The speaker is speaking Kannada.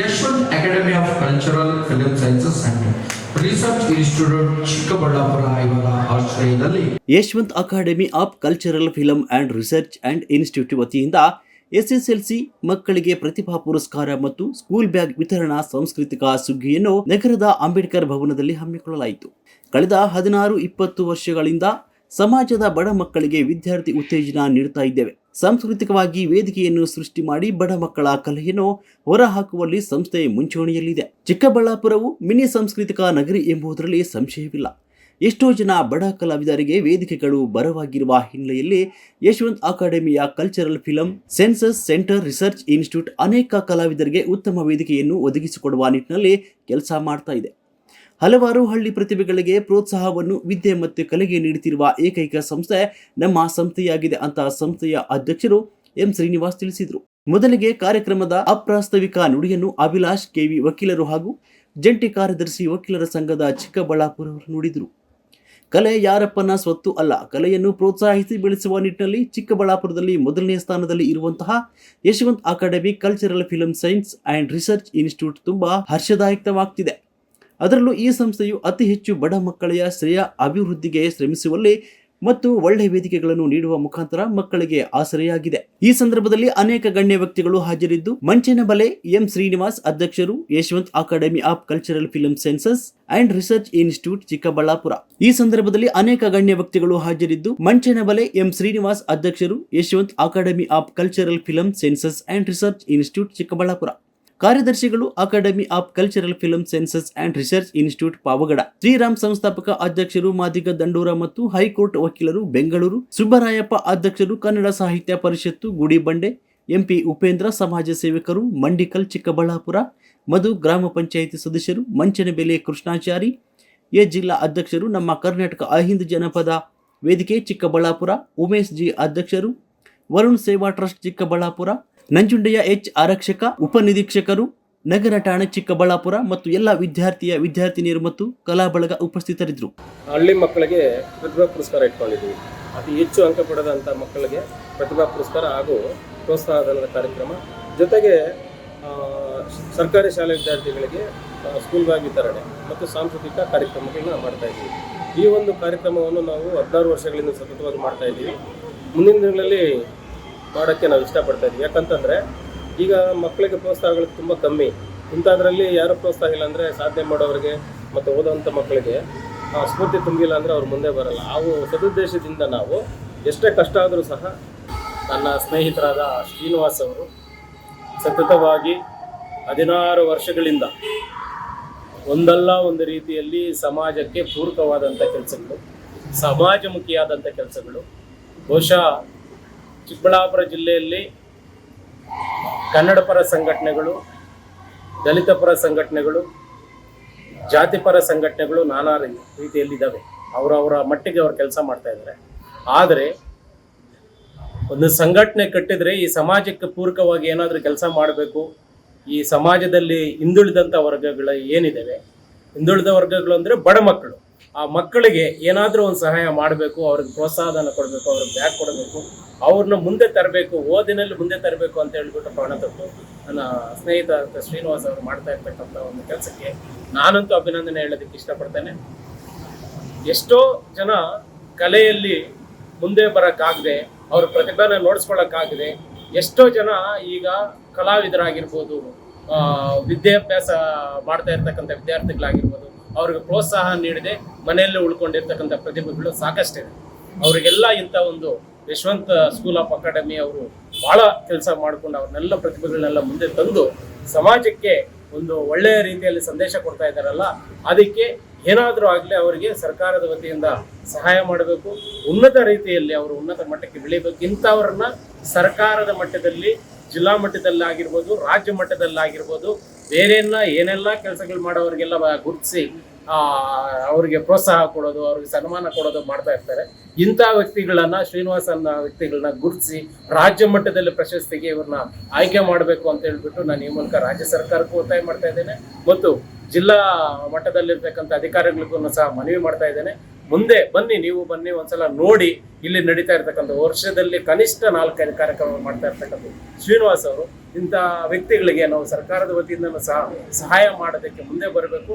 Yashwant academy of cultural film sciences and research institute Chikkaballapura ಇವರ ಆಶ್ರಯದಲ್ಲಿ. Yashwant academy of cultural film and research and institute ವತಿಯಿಂದ ಎಸ್ಎಸ್ಎಲ್ಸಿ ಮಕ್ಕಳಿಗೆ ಪ್ರತಿಭಾ ಪುರಸ್ಕಾರ ಮತ್ತು ಸ್ಕೂಲ್ ಬ್ಯಾಗ್ ವಿತರಣಾ ಸಾಂಸ್ಕೃತಿಕ ಸುಗ್ಗಿಯನ್ನು ನಗರದ ಅಂಬೇಡ್ಕರ್ ಭವನದಲ್ಲಿ ಹಮ್ಮಿಕೊಳ್ಳಲಾಯಿತು. ಕಳೆದ ಹದಿನಾರು ಇಪ್ಪತ್ತು ವರ್ಷಗಳಿಂದ ಸಮಾಜದ ಬಡ ಮಕ್ಕಳಿಗೆ ವಿದ್ಯಾರ್ಥಿ ಉತ್ತೇಜನ ನೀಡುತ್ತಾ ಇದ್ದೇವೆ. ಸಾಂಸ್ಕೃತಿಕವಾಗಿ ವೇದಿಕೆಯನ್ನು ಸೃಷ್ಟಿ ಮಾಡಿ ಬಡ ಮಕ್ಕಳ ಕಲೆಯನ್ನು ಹೊರಹಾಕುವಲ್ಲಿ ಸಂಸ್ಥೆ ಮುಂಚೂಣಿಯಲ್ಲಿದೆ. ಚಿಕ್ಕಬಳ್ಳಾಪುರವು ಮಿನಿ ಸಾಂಸ್ಕೃತಿಕ ನಗರಿ ಎಂಬುದರಲ್ಲಿ ಸಂಶಯವಿಲ್ಲ. ಎಷ್ಟೋ ಜನ ಬಡ ಕಲಾವಿದರಿಗೆ ವೇದಿಕೆಗಳು ಬರವಾಗಿರುವ ಹಿನ್ನೆಲೆಯಲ್ಲಿ ಯಶವಂತ್ ಅಕಾಡೆಮಿಯ cultural film, sciences centre research institute ಅನೇಕ ಕಲಾವಿದರಿಗೆ ಉತ್ತಮ ವೇದಿಕೆಯನ್ನು ಒದಗಿಸಿಕೊಡುವ ನಿಟ್ಟಿನಲ್ಲಿ ಕೆಲಸ ಮಾಡ್ತಾ ಇದೆ. ಹಲವಾರು ಹಳ್ಳಿ ಪ್ರತಿಭೆಗಳಿಗೆ ಪ್ರೋತ್ಸಾಹವನ್ನು, ವಿದ್ಯೆ ಮತ್ತು ಕಲೆಗೆ ನೀಡುತ್ತಿರುವ ಏಕೈಕ ಸಂಸ್ಥೆ ನಮ್ಮ ಸಂಸ್ಥೆಯಾಗಿದೆ ಅಂತ ಸಂಸ್ಥೆಯ ಅಧ್ಯಕ್ಷರು ಎಂ ಶ್ರೀನಿವಾಸ್ ತಿಳಿಸಿದರು. ಮೊದಲಿಗೆ ಕಾರ್ಯಕ್ರಮದ ಅಪ್ರಾಸ್ತಾವಿಕ ನುಡಿಯನ್ನು ಅಭಿಲಾಷ್ ಕೆವಿ ವಕೀಲರು ಹಾಗೂ ಜಂಟಿ ಕಾರ್ಯದರ್ಶಿ ವಕೀಲರ ಸಂಘದ ಚಿಕ್ಕಬಳ್ಳಾಪುರ ನುಡಿದರು. ಕಲೆ ಯಾರಪ್ಪನ ಸ್ವತ್ತು ಅಲ್ಲ, ಕಲೆಯನ್ನು ಪ್ರೋತ್ಸಾಹಿಸಿ ಬೆಳೆಸುವ ನಿಟ್ಟಿನಲ್ಲಿ ಚಿಕ್ಕಬಳ್ಳಾಪುರದಲ್ಲಿ ಮೊದಲನೇ ಸ್ಥಾನದಲ್ಲಿ ಇರುವಂತಹ Yashwant academy cultural film science and research institute ತುಂಬಾ ಹರ್ಷದಾಯಕವಾಗ್ತಿದೆ. ಅದರಲ್ಲೂ ಈ ಸಂಸ್ಥೆಯು ಅತಿ ಹೆಚ್ಚು ಬಡ ಮಕ್ಕಳೆಯ ಶ್ರೇಯ ಅಭಿವೃದ್ಧಿಗೆ ಶ್ರಮಿಸುವಲ್ಲಿ ಮತ್ತು ಒಳ್ಳೆಯ ವೇದಿಕೆಗಳನ್ನು ನೀಡುವ ಮುಖಾಂತರ ಮಕ್ಕಳಿಗೆ ಆಸರೆಯಾಗಿದೆ. ಈ ಸಂದರ್ಭದಲ್ಲಿ ಅನೇಕ ಗಣ್ಯ ವ್ಯಕ್ತಿಗಳು ಹಾಜರಿದ್ದು ಮಂಚನಬಲೆ ಎಂ ಶ್ರೀನಿವಾಸ್ ಅಧ್ಯಕ್ಷರು, Yashwant academy of cultural film sciences and research institute Chikkaballapura. ಈ ಸಂದರ್ಭದಲ್ಲಿ ಅನೇಕ ಗಣ್ಯ ವ್ಯಕ್ತಿಗಳು ಹಾಜರಿದ್ದು ಮಂಚನಬಲೆ ಎಂ ಶ್ರೀನಿವಾಸ್ ಅಧ್ಯಕ್ಷರು, Yashwant academy of cultural film sciences and research institute Chikkaballapura. ಕಾರ್ಯದರ್ಶಿಗಳು academy of cultural film sciences and research institute Pavagada. Sriram ಸಂಸ್ಥಾಪಕ ಅಧ್ಯಕ್ಷರು, ಮಾದಿಗ ದಂಡೂರ ಮತ್ತು ಹೈಕೋರ್ಟ್ ವಕೀಲರು, ಬೆಂಗಳೂರು. ಸುಬ್ಬರಾಯಪ್ಪ ಅಧ್ಯಕ್ಷರು, ಕನ್ನಡ ಸಾಹಿತ್ಯ ಪರಿಷತ್ತು, ಗುಡಿಬಂಡೆ. ಎಂಪಿ ಉಪೇಂದ್ರ ಸಮಾಜ ಸೇವಕರು, ಮಂಡಿಕಲ್ ಚಿಕ್ಕಬಳ್ಳಾಪುರ. ಮಧು ಗ್ರಾಮ ಪಂಚಾಯಿತಿ ಸದಸ್ಯರು, ಮಂಚನಬೆಲೆ ಕೃಷ್ಣಾಚಾರಿ. ಎ ಜಿಲ್ಲಾ ಅಧ್ಯಕ್ಷರು, ನಮ್ಮ ಕರ್ನಾಟಕ ಅಹಿಂದ ಜನಪದ ವೇದಿಕೆ ಚಿಕ್ಕಬಳ್ಳಾಪುರ. ಉಮೇಶ್ ಜಿ ಅಧ್ಯಕ್ಷರು, ವರುಣ್ ಸೇವಾ ಟ್ರಸ್ಟ್ ಚಿಕ್ಕಬಳ್ಳಾಪುರ. ನಂಜುಂಡೆಯ ಎಚ್ ಆರಕ್ಷಕ, ಉಪನಿರೀಕ್ಷಕರು, ನಗರ ಠಾಣೆ ಚಿಕ್ಕಬಳ್ಳಾಪುರ ಮತ್ತು ಎಲ್ಲ ವಿದ್ಯಾರ್ಥಿಯ ವಿದ್ಯಾರ್ಥಿನಿಯರು ಮತ್ತು ಕಲಾ ಬಳಗ ಉಪಸ್ಥಿತರಿದ್ದರು. ಹಳ್ಳಿ ಮಕ್ಕಳಿಗೆ ಪ್ರತಿಭಾ ಪುರಸ್ಕಾರ ಇಟ್ಕೊಂಡಿದ್ದೀವಿ. ಅತಿ ಹೆಚ್ಚು ಅಂಕ ಪಡೆದಂಥ ಮಕ್ಕಳಿಗೆ ಪ್ರತಿಭಾ ಪುರಸ್ಕಾರ ಹಾಗೂ ಪ್ರೋತ್ಸಾಹಧನದ ಕಾರ್ಯಕ್ರಮ. ಜೊತೆಗೆ ಸರ್ಕಾರಿ ಶಾಲೆ ವಿದ್ಯಾರ್ಥಿಗಳಿಗೆ ಸ್ಕೂಲ್ ಬ್ಯಾಗ್ ವಿತರಣೆ ಮತ್ತು ಸಾಂಸ್ಕೃತಿಕ ಕಾರ್ಯಕ್ರಮಗಳನ್ನ ಮಾಡ್ತಾ ಇದ್ದೀವಿ. ಈ ಒಂದು ಕಾರ್ಯಕ್ರಮವನ್ನು ನಾವು ಹದಿನಾರು ವರ್ಷಗಳಿಂದ ಸತತವಾಗಿ ಮಾಡ್ತಾ ಇದ್ದೀವಿ. ಮುಂದಿನ ದಿನಗಳಲ್ಲಿ ಮಾಡೋಕ್ಕೆ ನಾವು ಇಷ್ಟಪಡ್ತಾ ಇದ್ದೀವಿ ಯಾಕಂತಂದರೆ ಈಗ ಮಕ್ಕಳಿಗೆ ಪ್ರೋತ್ಸಾಹಗಳು ತುಂಬ ಕಮ್ಮಿ. ಇಂಥದ್ರಲ್ಲಿ ಯಾರು ಪ್ರೋತ್ಸಾಹ ಇಲ್ಲ ಅಂದರೆ ಸಾಧನೆ ಮಾಡೋರಿಗೆ ಮತ್ತು ಓದೋವಂಥ ಮಕ್ಕಳಿಗೆ ಆ, ಸ್ಫೂರ್ತಿ ತುಂಬಿಲ್ಲ ಅಂದರೆ ಅವ್ರು ಮುಂದೆ ಬರಲ್ಲ. ಅವು ಸದುದ್ದೇಶದಿಂದ ನಾವು ಎಷ್ಟೇ ಕಷ್ಟ ಆದರೂ ಸಹ ನನ್ನ ಸ್ನೇಹಿತರಾದ ಶ್ರೀನಿವಾಸ್ ಅವರು ಸತತವಾಗಿ ಹದಿನಾರು ವರ್ಷಗಳಿಂದ ಒಂದಲ್ಲ ಒಂದು ರೀತಿಯಲ್ಲಿ ಸಮಾಜಕ್ಕೆ ಪೂರಕವಾದಂಥ ಕೆಲಸಗಳು ಸಮಾಜಮುಖಿಯಾದಂಥ ಕೆಲಸಗಳು ಬಹುಶಃ ಚಿಕ್ಕಬಳ್ಳಾಪುರ ಜಿಲ್ಲೆಯಲ್ಲಿ ಕನ್ನಡ ಪರ ಸಂಘಟನೆಗಳು, ದಲಿತ ಪರ ಸಂಘಟನೆಗಳು ಜಾತಿಪರ ಸಂಘಟನೆಗಳು ನಾನಾ ರೀತಿಯಲ್ಲಿದ್ದಾವೆ. ಅವರವರ ಮಟ್ಟಿಗೆ ಅವ್ರು ಕೆಲಸ ಮಾಡ್ತಾ ಇದ್ದಾರೆ. ಆದರೆ ಒಂದು ಸಂಘಟನೆ ಕಟ್ಟಿದ್ರೆ ಈ ಸಮಾಜಕ್ಕೆ ಪೂರಕವಾಗಿ ಏನಾದರೂ ಕೆಲಸ ಮಾಡಬೇಕು. ಈ ಸಮಾಜದಲ್ಲಿ ಹಿಂದುಳಿದಂಥ ವರ್ಗಗಳು ಏನಿದ್ದಾವೆ? ಹಿಂದುಳಿದ ವರ್ಗಗಳು ಅಂದರೆ ಬಡ ಮಕ್ಕಳು. ಆ ಮಕ್ಕಳಿಗೆ ಏನಾದರೂ ಒಂದು ಸಹಾಯ ಮಾಡಬೇಕು, ಅವ್ರಿಗೆ ಪ್ರೋತ್ಸಾಹನ ಕೊಡಬೇಕು, ಅವ್ರಿಗೆ ಬ್ಯಾಗ್ ಕೊಡಬೇಕು, ಅವ್ರನ್ನ ಮುಂದೆ ತರಬೇಕು, ಓದಿನಲ್ಲಿ ಮುಂದೆ ತರಬೇಕು ಅಂತ ಹೇಳ್ಬಿಟ್ಟು ಪ್ರಾಣ ತಪ್ಪು ನನ್ನ ಸ್ನೇಹಿತ ಶ್ರೀನಿವಾಸ್ ಅವರು ಮಾಡ್ತಾ ಇರ್ತಕ್ಕಂಥ ಒಂದು ಕೆಲಸಕ್ಕೆ ನಾನಂತೂ ಅಭಿನಂದನೆ ಹೇಳೋದಕ್ಕೆ ಇಷ್ಟಪಡ್ತೇನೆ. ಎಷ್ಟೋ ಜನ ಕಲೆಯಲ್ಲಿ ಮುಂದೆ ಬರೋಕ್ಕಾಗದೆ, ಅವ್ರ ಪ್ರತಿಭೆನ ನೋಡಿಸ್ಕೊಳ್ಳೋಕ್ಕಾಗದೆ ಎಷ್ಟೋ ಜನ ಈಗ ಕಲಾವಿದರಾಗಿರ್ಬೋದು ವಿದ್ಯಾಭ್ಯಾಸ ಮಾಡ್ತಾ ಇರ್ತಕ್ಕಂಥ ವಿದ್ಯಾರ್ಥಿಗಳಾಗಿರ್ಬೋದು ಅವ್ರಿಗೆ ಪ್ರೋತ್ಸಾಹ ನೀಡದೆ ಮನೆಯಲ್ಲೇ ಉಳ್ಕೊಂಡಿರ್ತಕ್ಕಂಥ ಪ್ರತಿಭೆಗಳು ಸಾಕಷ್ಟಿದೆ ಅವರಿಗೆಲ್ಲ ಇಂಥ ಒಂದು ಯಶವಂತ ಸ್ಕೂಲ್ ಆಫ್ ಅಕಾಡೆಮಿ ಅವರು ಬಹಳ ಕೆಲಸ ಮಾಡಿಕೊಂಡು ಅವ್ರನ್ನೆಲ್ಲ ಪ್ರತಿಭೆಗಳನ್ನೆಲ್ಲ ಮುಂದೆ ತಂದು ಸಮಾಜಕ್ಕೆ ಒಂದು ಒಳ್ಳೆಯ ರೀತಿಯಲ್ಲಿ ಸಂದೇಶ ಕೊಡ್ತಾ ಇದ್ದಾರಲ್ಲ, ಅದಕ್ಕೆ ಏನಾದರೂ ಆಗಲಿ ಅವರಿಗೆ ಸರ್ಕಾರದ ವತಿಯಿಂದ ಸಹಾಯ ಮಾಡಬೇಕು. ಉನ್ನತ ರೀತಿಯಲ್ಲಿ ಅವರು ಉನ್ನತ ಮಟ್ಟಕ್ಕೆ ಬೆಳೀಬೇಕು. ಇಂಥವ್ರನ್ನ ಸರ್ಕಾರದ ಮಟ್ಟದಲ್ಲಿ ಜಿಲ್ಲಾ ಮಟ್ಟದಲ್ಲಾಗಿರ್ಬೋದು, ರಾಜ್ಯ ಮಟ್ಟದಲ್ಲಾಗಿರ್ಬೋದು ಬೇರೆಯನ್ನ ಏನೆಲ್ಲ ಕೆಲಸಗಳು ಮಾಡೋರಿಗೆಲ್ಲ ಗುರುತಿಸಿ ಅವರಿಗೆ ಪ್ರೋತ್ಸಾಹ ಕೊಡೋದು, ಅವ್ರಿಗೆ ಸನ್ಮಾನ ಕೊಡೋದು ಮಾಡ್ತಾ ಇರ್ತಾರೆ. ಇಂಥ ವ್ಯಕ್ತಿಗಳನ್ನ, ಶ್ರೀನಿವಾಸ್ ವ್ಯಕ್ತಿಗಳನ್ನ ಗುರುತಿಸಿ, ರಾಜ್ಯ ಮಟ್ಟದಲ್ಲಿ ಪ್ರಶಸ್ತಿಗೆ ಇವ್ರನ್ನ ಆಯ್ಕೆ ಮಾಡಬೇಕು ಅಂತ ಹೇಳ್ಬಿಟ್ಟು ನಾನು ಈ ಮೂಲಕ ರಾಜ್ಯ ಸರ್ಕಾರಕ್ಕೂ ಒತ್ತಾಯ ಮಾಡ್ತಾ ಇದ್ದೇನೆ. ಮತ್ತು ಜಿಲ್ಲಾ ಮಟ್ಟದಲ್ಲಿರ್ತಕ್ಕಂಥ ಅಧಿಕಾರಿಗಳಿಗೂ ಸಹ ಮನವಿ ಮಾಡ್ತಾ ಇದ್ದೇನೆ. ಮುಂದೆ ಬನ್ನಿ, ನೀವು ಬನ್ನಿ, ಒಂದ್ಸಲ ನೋಡಿ ಇಲ್ಲಿ ನಡೀತಾ ಇರ್ತಕ್ಕಂಥ ವರ್ಷದಲ್ಲಿ ಕನಿಷ್ಠ ನಾಲ್ಕೈದು ಕಾರ್ಯಕ್ರಮ ಮಾಡ್ತಾ ಇರ್ತಕ್ಕಂಥ ಶ್ರೀನಿವಾಸ್ ಅವರು, ಇಂಥ ವ್ಯಕ್ತಿಗಳಿಗೆ ನಾವು ಸರ್ಕಾರದ ವತಿಯಿಂದ ಸಹ ಸಹಾಯ ಮಾಡೋದಕ್ಕೆ ಮುಂದೆ ಬರಬೇಕು.